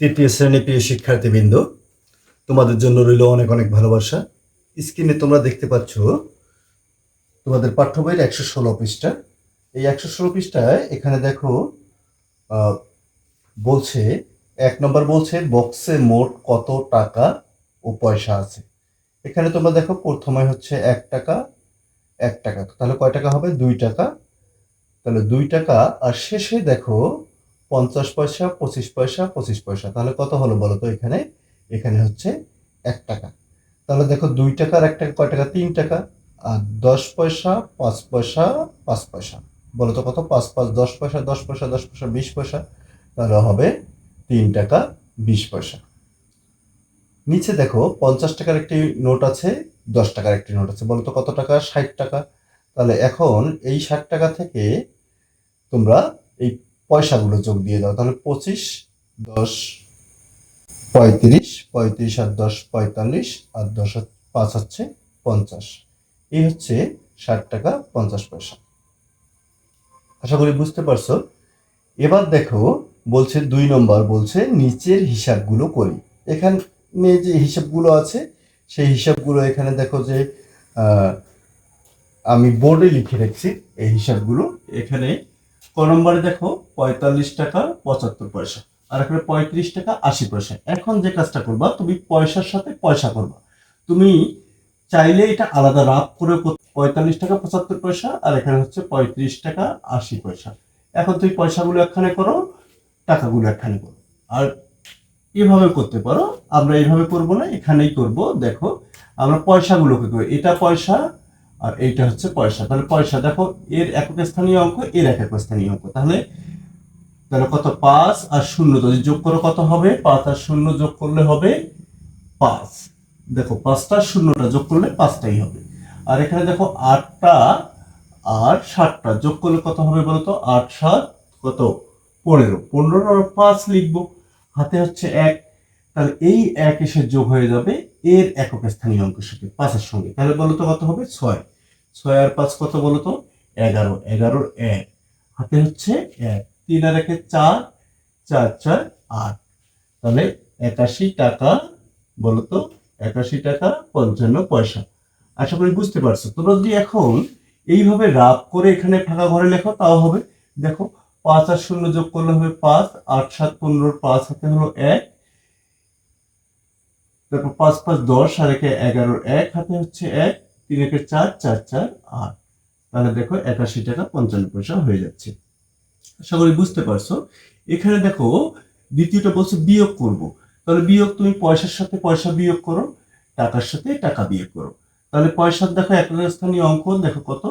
তৃতীয় শ্রেণি প্রিয় শিক্ষার্থীবৃন্দ, তোমাদের জন্য রইল অনেক অনেক ভালোবাসা। স্ক্রিনে তোমরা দেখতে পাচ্ছ, তোমাদের পাঠ্য বইয়ের একশো ষোলো পৃষ্ঠা। এই একশো ষোলো পৃষ্ঠায় এখানে দেখো বলছে, এক নম্বর বলছে বক্সে মোট কত টাকা ও পয়সা আছে? এখানে তোমরা দেখো, প্রথমে হচ্ছে এক টাকা এক টাকা। তাহলে কয় টাকা হবে? দুই টাকা। তাহলে দুই টাকা, আর শেষে দেখো পঞ্চাশ পয়সা, পঁচিশ পয়সা পঁচিশ পয়সা। তাহলে কত হলো বলো তো এখানে? এখানে হচ্ছে এক টাকা। তাহলে দেখো দুই টাকার এক টাকা, কয় টাকা? তিন টাকা। আর দশ পয়সা, পাঁচ পয়সা পাঁচ পয়সা। বলো তো কত? পাঁচ পাঁচ, দশ পয়সা দশ পয়সা দশ পয়সা, বিশ পয়সা। তাহলে হবে তিন টাকা, বিশ পয়সা। নিচে দেখো পঞ্চাশ টাকার একটি নোট আছে, দশ টাকার একটি নোট আছে। বলো তো কত টাকা? ষাট টাকা। তাহলে এখন এই ষাট টাকা থেকে তোমরা এই পয়সাগুলো যোগ দিয়ে দাও, তাহলে পঁচিশ, দশ, পঁয়ত্রিশ পঁয়ত্রিশ আর দশ, পঁয়তাল্লিশ আর দশ পাঁচ হচ্ছে পঞ্চাশ। এই হচ্ছে ষাট টাকা পঞ্চাশ পয়সা। আশা করি বুঝতে পারছ? এবার দেখো, বলছে দুই নম্বর, বলছে নিচের হিসাবগুলো করি। এখানে যে হিসাবগুলো আছে, সেই হিসাবগুলো এখানে দেখো যে আমি বোর্ডে লিখে রেখেছি, এই হিসাবগুলো এখানে ক নম্বরে দেখো পঁয়তাল্লিশ টাকা পঁচাত্তর পয়সা। আর এখানে পঁয়ত্রিশ টাকা আশি পয়সা। এখন যে কাজটা করবা, তুমি পয়সার সাথে পয়সা করবা। তুমি চাইলে এটা আলাদা রাফ করে পঁয়তাল্লিশ টাকা পঁচাত্তর পয়সা আর এখানে হচ্ছে পঁয়ত্রিশ টাকা আশি পয়সা। এখন তুমি পয়সাগুলো একখানে করো, টাকাগুলো একখানে করো। আর এভাবে করতে পারো। আমরা এইভাবে করব না, এখানেই করব। দেখো, আমরা পয়সাগুলোকে এটা পয়সা আর এইটা হচ্ছে পয়সা। তাহলে পয়সা দেখো, এর একক স্থানীয় অঙ্ক, এর একক স্থানীয় অঙ্ক। তাহলে তাহলে কত পাঁচ আর শূন্য যদি যোগ করো কত হবে? পাঁচ আর শূন্য যোগ করলে হবে পাঁচ। দেখো, পাঁচটা শূন্যটা যোগ করলে পাঁচটাই হবে। আর এখানে দেখো, আটটা আর ষাটটা যোগ করলে কত হবে বলতো? আট, সাত, কত? পনেরো। পনেরো আর পাঁচ লিখব। হাতে হচ্ছে এক। তাহলে এই এক এসে যোগ হয়ে যাবে এর একক স্থানীয় অঙ্কের সাথে, পাঁচের সঙ্গে। তাহলে বলতো কত হবে? ছয়। ছয় আর পাঁচ কত বলতো এগারো। এগারোর এক। হাতে হচ্ছে এক। তিন আর একে চার। চার চার, আট। তাহলে একাশি টাকা বলতো একাশি টাকা পঞ্চান্ন পয়সা। আশা করি বুঝতে পারছ। তোমরা যদি এখন এইভাবে রাপ করে এখানে ফাঁকা ঘরে লেখো, তাও হবে। দেখো, পাঁচ আর শূন্য যোগ করলে হবে পাঁচ। আট, সাত পনেরোর পাঁচ হাতে হলো এক। তারপর পাঁচ পাঁচ, দশ, আর একে এগারোর এক। হাতে হচ্ছে এক। তিন একে চার চার চার, আট। তাহলে দেখো একাশি টাকা পঞ্চান্ন পয়সা হয়ে যাচ্ছে। আশা করি বুঝতে পারছ। এখানে দেখো দ্বিতীয়টা বলছে বিয়োগ করব। তাহলে বিয়োগ তুমি পয়সার সাথে পয়সা বিয়োগ করো, টাকার সাথে টাকা বিয়োগ করো। তাহলে পয়সার দেখো এক স্থানীয় অঙ্ক দেখো কত?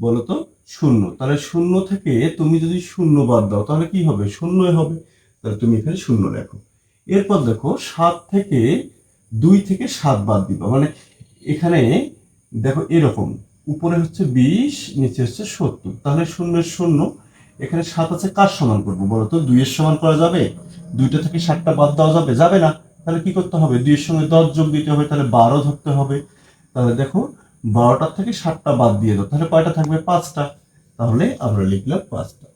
বলো তো, শূন্য। তাহলে শূন্য থেকে তুমি যদি শূন্য বাদ দাও, তাহলে কি হবে? শূন্যই হবে। তাহলে তুমি এখানে শূন্য লেখো। এরপর দেখো সাত থেকে দুই থেকে সাত বাদ দিবা। মানে এখানে দেখো এরকম, উপরে হচ্ছে বিশ, নিচে হচ্ছে সত্তর। তাহলে শূন্যের শূন্য, এখানে সাত আছে কার সমান করব বলো তো দুইয়ের সমান করা যাবে? দুইটা থেকে সাতটা বাদ দেওয়া যাবে? যাবে না। তাহলে কি করতে হবে? দুইয়ের সঙ্গে দশ যোগ দিতে হবে, তাহলে বারো ধরতে হবে। তাহলে দেখো বারোটার থেকে সাতটা বাদ দিয়ে দাও। তাহলে কয়টা থাকবে? পাঁচটা। তাহলে আমরা লিখলাম পাঁচটা।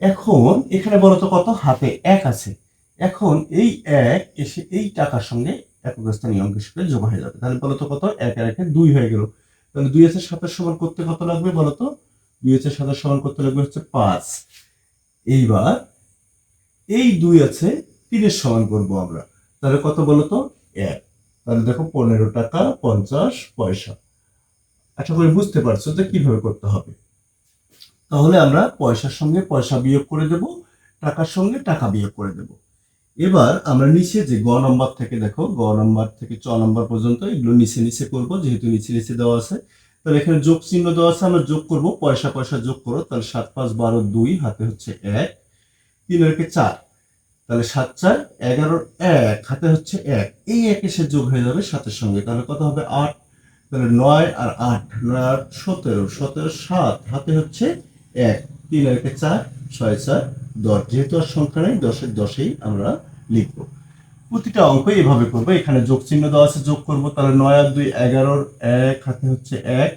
এখন এখানে বলো তো কত? হাতে এক আছে। এখন এই এক এসে এই টাকার সঙ্গে একক স্থানীয় অঙ্কের সাথে যোগ হয়ে যাবে। তাহলে বলো তো কত? এক আর দুই হয়ে গেল। তাহলে দুই আছে সাতের সমান করতে কত লাগবে বলো তো দুই আছে সাতের সমান করতে লাগবে হচ্ছে পাঁচ। এইবার এই দুই আছে, তিনের সমান করব আমরা। তাহলে কত বলো তো এক। তাহলে দেখো পনেরো টাকা পঞ্চাশ পয়সা। আশা করি বুঝতে পারছ যে কীভাবে করতে হবে। তাহলে আমরা পয়সার সঙ্গে পয়সা বিয়োগ করে দেব, টাকার সঙ্গে টাকা বিয়োগ করে দেব। এবার আমরা নিচে যে গ নম্বর থেকে দেখো, গ নম্বর থেকে চ নম্বর পর্যন্ত এগুলো নিচে নিচে করব, যেহেতু নিচে নিচে দেওয়া আছে। তাহলে এখানে যোগ চিহ্ন দেওয়া আছে, আমরা যোগ করব, পয়সা পয়সা যোগ করো, তাহলে সাত, পাঁচ, বারো, দুই, হাতে হচ্ছে এক, তিন একে চার। তাহলে সাত, চার এগারোর এক, হাতে হচ্ছে এক। এই এক এসে যোগ হয়ে যাবে সাতের সঙ্গে। তাহলে কত হবে? আট। তাহলে নয় আর আট, নয় আট সতেরো সতেরো, সাত, হাতে হচ্ছে এক, তিন একে চার, ছয়, চার দশ, যেহেতু আর সংখ্যা নেই, দশের দশেই আমরা লিখব। প্রতিটা অঙ্ক এভাবে করব, এখানে যোগ চিহ্ন দেওয়া আছে, যোগ করব, তাহলে নয় আর দুই এগারোর এক, হাতে হচ্ছে এক,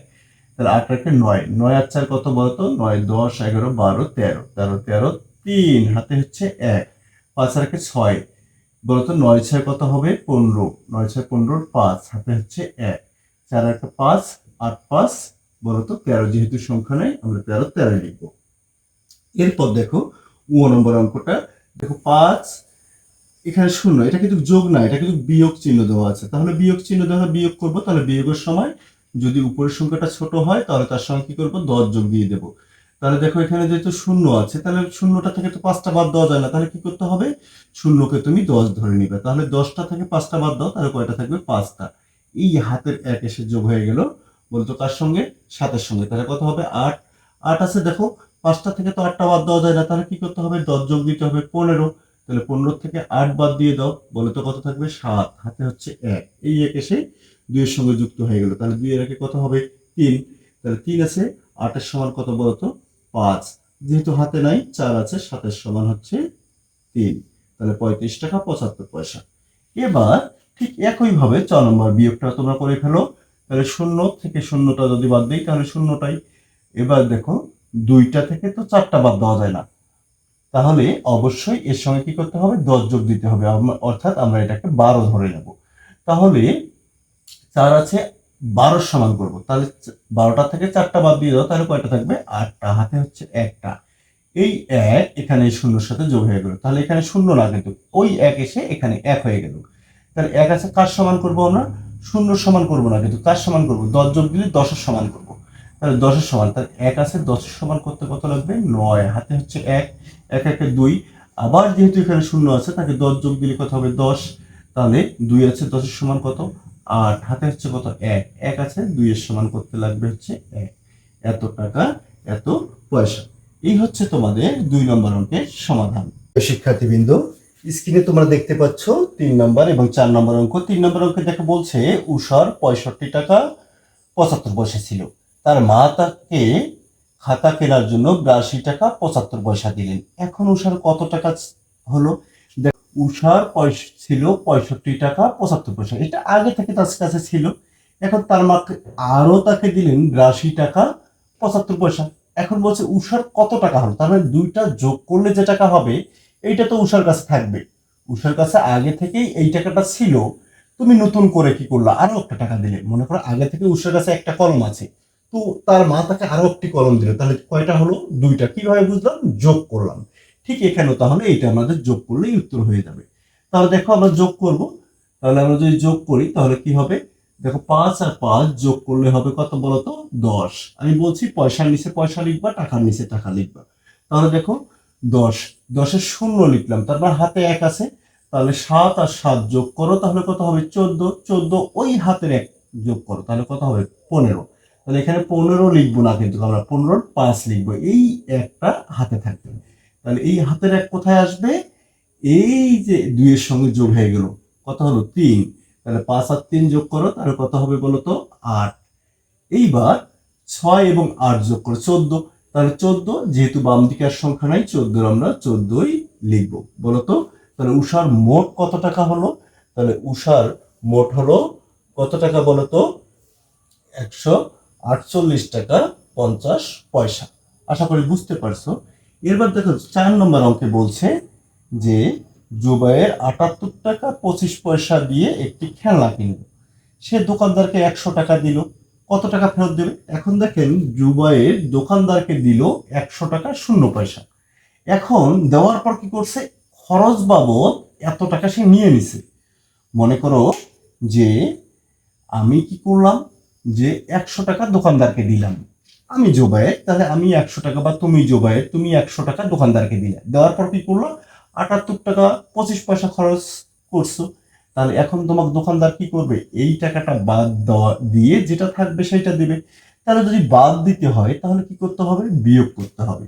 তাহলে আট একে নয়। নয় আর চার কত বলতো? নয়, দশ, এগারো, বারো, তেরো। তেরো তেরো, তিন, হাতে হচ্ছে এক। পাঁচ আর ছয়, বলতো নয় ছয় কত হবে? পনেরো। নয় ছয় পনেরোর পাঁচ, হাতে হচ্ছে এক। চার একটা পাঁচ, আট পাঁচ, বলতো তেরো। যেহেতু সংখ্যা নেই, আমরা তেরো তেরো লিখব। এরপর দেখো ও নম্বর অঙ্কটা। দেখো পাঁচ, এখানে শূন্য, এটা কিন্তু যোগ না এটা কিন্তু বিয়োগ চিহ্ন দেওয়া আছে। তাহলে বিয়োগ চিহ্ন দেওয়া বিয়োগ করব, তাহলে বিয়োগের সময় যদি উপরের সংখ্যাটা ছোট হয়, তাহলে তার সঙ্গে কি করব? দশ যোগ দিয়ে দেবো। তাহলে দেখো এখানে যেহেতু শূন্য আছে, তাহলে শূন্যটা থেকে তো পাঁচটা বাদ দেওয়া যায় না, তাহলে কি করতে হবে? শূন্যকে তুমি দশ ধরে নিবে। তাহলে দশটা থেকে পাঁচটা বাদ দাও, তাহলে কয়টা থাকবে? পাঁচটা। এই হাতের এক এসে যোগ হয়ে গেল, বলতো কার সঙ্গে? সাতের সঙ্গে। তাহলে কত হবে? আট। আট আছে, দেখো পাঁচটা থেকে তো আটটা বাদ দেওয়া যায় না, তাহলে কি করতে হবে? দশ যোগ দিতে হবে পনেরো, তাহলে পনেরো থেকে আট বাদ দিয়ে দাও, বলে তো কত থাকবে? সাত, হাতে হচ্ছে এক। এই এক এসে দুইয়ের সঙ্গে যুক্ত হয়ে গেল, তাহলে দুই এর একে কত হবে? তিন। তাহলে তিন আছে, আটের সমান কত বলতো পাঁচ। যেহেতু হাতে নাই, চার আছে, সাতের সমান হচ্ছে তিন। তাহলে পঁয়ত্রিশ টাকা পঁচাত্তর পয়সা। এবার ঠিক একইভাবে ছ নম্বর বিয়োগটা তোমরা করে ফেলো, তাহলে শূন্য থেকে শূন্যটা যদি বাদ দিই, তাহলে শূন্যটাই। এবার দেখো দুইটা থেকে তো চারটা বাদ দেওয়া যায় না। তাহলে অবশ্যই এর সঙ্গে কি করতে হবে? দশ যোগ দিতে হবে। অর্থাৎ আমরা এটাকে বারো ধরে নেব। তাহলে চার আছে বারোর সমান করব। তাহলে বারোটা থেকে চারটা বাদ দিয়ে দাও, তাহলে কয়টা থাকবে? আটটা। হাতে হচ্ছে একটা। এই এক এখানে শূন্যর সাথে যোগ হয়ে গেল। তাহলে এখানে শূন্য না কিন্তু ওই এক এসে এখানে এক হয়ে গেল। তাহলে এক আছে কার সমান করব আমরা? শূন্য সমান করব না কিন্তু কার সমান করব? দশ যোগ দিলে দশের সমান করব। তাহলে দশের সমান, তাহলে এক আছে, দশের সমান করতে কত লাগবে? নয়। হাতে হচ্ছে এক এক, একে দুই। আবার যেহেতু এখানে শূন্য আছে, তাকে দশ যোগ দিলে কত হবে? দশ। তাহলে দুই আছে, দশের সমান কত? আট। হাতে হচ্ছে কত? এক। এক আছে, দুইয়ের সমান করতে লাগবে হচ্ছে এক। এত টাকা, এত পয়সা। এই হচ্ছে তোমাদের দুই নম্বর অঙ্কের সমাধান। শিক্ষার্থীবৃন্দ, স্ক্রিনে তোমরা দেখতে পাচ্ছ তিন নম্বর এবং চার নম্বর অঙ্ক। তিন নম্বর অঙ্কে দেখো বলছে উষার পঁয়ষট্টি টাকা পঁচাত্তর পয়সা ছিল। তার মা তাকে খাতা কেনার জন্য বিরাশি টাকা পঁচাত্তর পয়সা দিলেন। এখন উষার কত টাকা হলো? উষার পয়সা ছিল পঁয়ষট্টি টাকা পঁচাত্তর পয়সা। এটা আগে থেকে তার কাছে ছিল। এখন তার মাকে আরও তাকে দিলেন বিরাশি টাকা পঁচাত্তর পয়সা। এখন বলছে উষার কত টাকা হলো? তার মানে দুইটা যোগ করলে যে টাকা হবে, এইটা তো উষার কাছে থাকবে। উষার কাছে আগে থেকেই এই টাকাটা ছিল। তুমি নতুন করে কি করলা? আরও একটা টাকা দিলে। মনে করো, আগে থেকে উষার কাছে একটা কলম আছে। তো তার মা তাকে আরও একটি কলম দিল। তাহলে কয়টা হলো? দুইটা। কীভাবে বুঝলাম? যোগ করলাম। ঠিক এখানেও তাহলে এটা আমাদের যোগ করলেই উত্তর হয়ে যাবে। তাহলে দেখো আমরা যোগ করব। তাহলে আমরা যদি যোগ করি, তাহলে কি হবে? দেখো পাঁচ আর পাঁচ যোগ করলে হবে কত বলতো? দশ। আমি বলছি পয়সার নিচে পয়সা লিখবা, টাকার নিচে টাকা লিখবা। তাহলে দেখো দশ। দশের শূন্য লিখলাম। তারপর হাতে এক আছে। তাহলে সাত আর সাত যোগ করো, তাহলে কত হবে? চোদ্দ। চোদ্দ ওই হাতের এক যোগ করো, তাহলে কত হবে? পনেরো। তাহলে এখানে পনেরো লিখব না কিন্তু আমরা পনেরোর পাঁচ লিখব। এই একটা হাতে থাকবে। তাহলে এই হাতের এক কোথায় আসবে? এই যে দুইয়ের সঙ্গে যোগ হয়ে গেল, কত হলো? তিন। তাহলে পাঁচ আর তিন যোগ করো, তাহলে কত হবে বলো তো? আট। এইবার ছয় এবং আট যোগ করো, চোদ্দ। তাহলে চোদ্দ, যেহেতু বাম দিকের সংখ্যা নাই, চোদ্দোর আমরা চোদ্দই লিখব। বলো তো? তাহলে উষার মোট কত টাকা হলো? তাহলে উষার মোট হলো কত টাকা বলো তো? একশো আটচল্লিশ টাকা পঞ্চাশ পয়সা। আশা করি বুঝতে পারছ। এরবার দেখো, চার নম্বর অঙ্কে বলছে যে জুবাইয়ের আটাত্তর টাকা পঁচিশ পয়সা দিয়ে একটি খেলনা কিনলো সে দোকানদারকে একশো টাকা দিল। কত টাকা ফেরত দেবে? এখন দেখেন, জুবাইয়ের দোকানদারকে দিল একশো টাকা শূন্য পয়সা। এখন দেওয়ার পর কি করছে? খরচ বাবদ এত টাকা সে নিয়ে নিছে। মনে করো যে আমি কি করলাম? যে একশো টাকা দোকানদারকে দিলাম। আমি জোবায়ের, তাহলে আমি একশো টাকা বা তুমি জোবায়ের, তুমি একশো টাকা দোকানদারকে দিলে। দেওয়ার পর কি করল? আটাত্তর টাকা পঁচিশ পয়সা খরচ করছ। তাহলে এখন তোমাকে দোকানদার কি করবে? এই টাকাটা বাদ দেওয়া, দিয়ে যেটা থাকবে সেটা দেবে। তাহলে যদি বাদ দিতে হয়, তাহলে কি করতে হবে? বিয়োগ করতে হবে।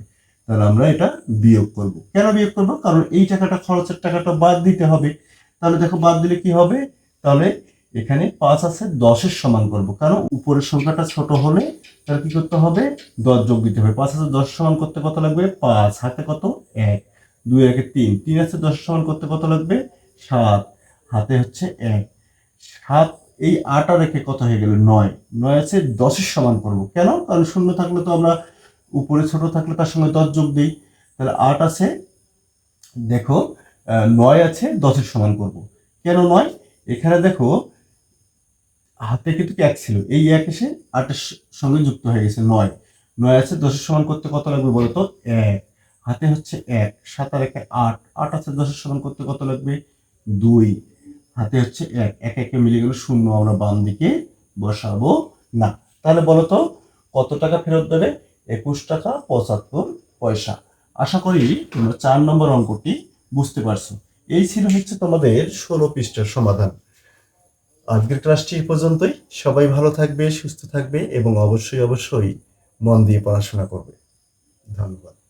তাহলে আমরা এটা বিয়োগ করব। কেন বিয়োগ করব? কারণ এই টাকাটা খরচের টাকাটা বাদ দিতে হবে। তাহলে দেখো, বাদ দিলে কি হবে? তাহলে এখানে পাঁচ আছে, দশের সমান করব। কারণ উপরের সংখ্যাটা ছোট হলে তাহলে কি করতে হবে? দশ যোগ দিতে হবে। পাঁচ আছে, দশ সমান করতে কত লাগবে? পাঁচ। হাতে কত? এক। দুই একে তিন। তিন আছে, দশ সমান করতে কত লাগবে? সাত। হাতে হচ্ছে এক। সাত, এই আটা রেখে কত হয়ে গেল? নয়। নয় আছে, দশের সমান করব। কেন? কারণ শূন্য থাকলে তো আমরা উপরে ছোট থাকলে তার সঙ্গে দশ যোগ দিই। তাহলে আট আছে, দেখো নয় আছে, দশের সমান করব। কেন নয়? এখানে দেখো হাতে কিন্তু এক ছিল। এই এক এসে আটের সঙ্গে যুক্ত হয়ে গেছে, নয়। নয় আছে, দশের সমান করতে কত লাগবে বলতো? এক। হাতে হচ্ছে এক, সাত আর একে আট। আট আছে, দশের সমান করতে কত লাগবে? দুই। হাতে হচ্ছে এক। এক একে মিলে গেলে শূন্য, আমরা বাম দিকে বসাবো না। তাহলে বলো তো কত টাকা ফেরত দেবে? একুশ টাকা পঁচাত্তর পয়সা। আশা করি তোমরা চার নম্বর অঙ্কটি বুঝতে পারছ। এই ছিল হচ্ছে তোমাদের ষোলো পৃষ্ঠার সমাধান। আজকের ক্লাসটি এই পর্যন্তই। সবাই ভালো থাকবে, সুস্থ থাকবে এবং অবশ্যই অবশ্যই মন দিয়ে পড়াশোনা করবে। ধন্যবাদ।